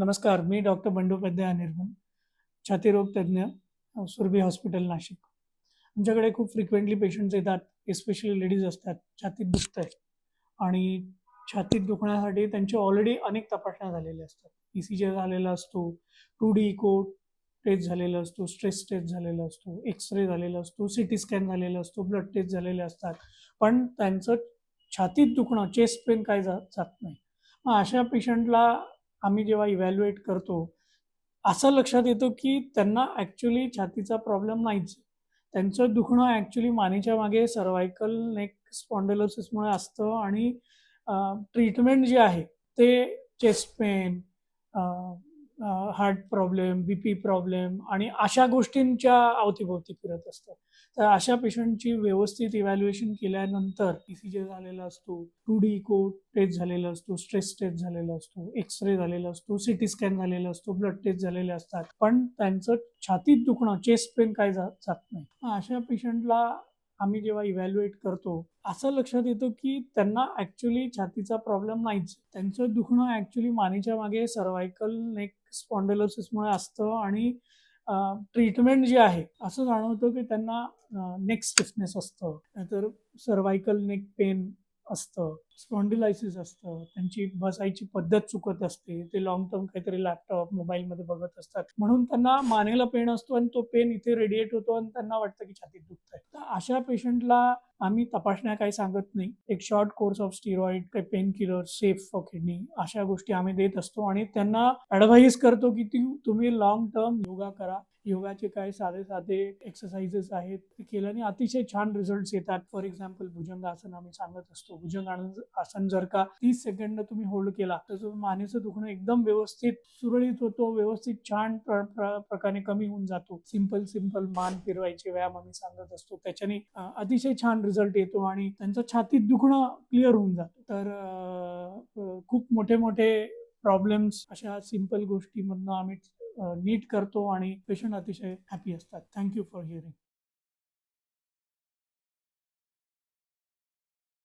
नमस्कार मी डॉक्टर बंडोपाध्याय अनिर्बन छातीरोग तज्ज्ञ सुरभी हॉस्पिटल नाशिक. आमच्याकडे खूप फ्रिक्वेंटली पेशंट्स येतात एस्पेशली लेडीज असतात छातीत दुखतंय आणि छातीत दुखण्यासाठी त्यांचे ऑलरेडी अनेक तपासण्या झालेल्या असतात. ई सी जे झालेला असतो टू डी इको टेस्ट झालेला असतो स्ट्रेस टेस्ट झालेला असतो एक्सरे झालेला असतो सी टी स्कॅन झालेला असतो ब्लड टेस्ट झालेले असतात. पण त्यांचं छातीत दुखणं चेस्ट पेन काय जा जात नाही. मग अशा पेशंटला आम्ही जेव्हा इव्हॅल्युएट करतो असं लक्षात येतं की त्यांना ॲक्च्युली छातीचा प्रॉब्लेम नाहीच. त्यांचं दुखणं ॲक्च्युली मानेच्या मागे सर्वायकल नेक स्पॉन्डेलोसिसमुळे असतं आणि ट्रीटमेंट जे आहे ते chest pain heart problem B P problem आणि अशा गोष्टींच्या अवतीभोवती फिरत असतं. तर अशा पेशंटची व्यवस्थित इव्हॅल्युएशन केल्यानंतर ई सी जे झालेला असतो टू डी इको टेस्ट झालेला असतो स्ट्रेस टेस्ट झालेला असतो एक्सरे झालेला असतो सी टी स्कॅन झालेला असतो ब्लड टेस्ट झालेले असतात. पण त्यांचं छातीत दुखणं चेस्ट पेन काय जात नाही. अशा पेशंटला आम्ही जेव्हा इव्हॅल्युएट करतो असं लक्षात येतं की त्यांना ॲक्च्युली छातीचा प्रॉब्लेम नाहीच. त्यांचं दुखणं ॲक्च्युली मानेच्या मागे सर्वायकल नेक स्पॉन्डलोसिसमुळे असतं आणि ट्रीटमेंट जी आहे असं जाणवतं की त्यांना नेक स्टिफनेस असतं. नाहीतर सर्वायकल नेक पेन असतं. स्पॉन्डिलायसिस असतं त्यांची बसायची पद्धत चुकत असते ते लॉंग टर्म काहीतरी लॅपटॉप मोबाईलमध्ये बघत असतात. म्हणून त्यांना मानेला पेन असतो आणि तो पेन इथे रेडिएट होतो आणि त्यांना वाटतं की छातीत दुखत आहे तर अशा पेशंटला आम्ही तपासण्या काही सांगत नाही. एक शॉर्ट कोर्स ऑफ स्टिरॉइड काही pain killer safe for kidney अशा गोष्टी आम्ही देत असतो आणि त्यांना ॲडवाईज करतो की ती तुम्ही लॉंग टर्म योगा करा. योगाचे काही साधे साधे एक्सरसाइजेस आहेत ते केल्याने अतिशय छान रिझल्ट येतात. फॉर एक्झाम्पल भुजंग आसन आम्ही सांगत असतो. भुजंग आसन- जर का तीस सेकंड तुम्ही होल्ड केला तर मानेचं दुखणं एकदम व्यवस्थित सुरळीत होतो व्यवस्थित छान प्रकारे कमी होऊन जातो. सिंपल सिंपल मान फिरवायचे व्यायाम आम्ही सांगत असतो. त्याच्याने अतिशय छान रिझल्ट येतो आणि त्यांचं छातीत दुखणं क्लिअर होऊन जातं. तर खूप मोठे मोठे प्रॉब्लेम्स अशा सिंपल गोष्टीमधनं आम्ही नीट करतो आणि पेशंट अतिशय हॅपी असतात. Thank you for hearing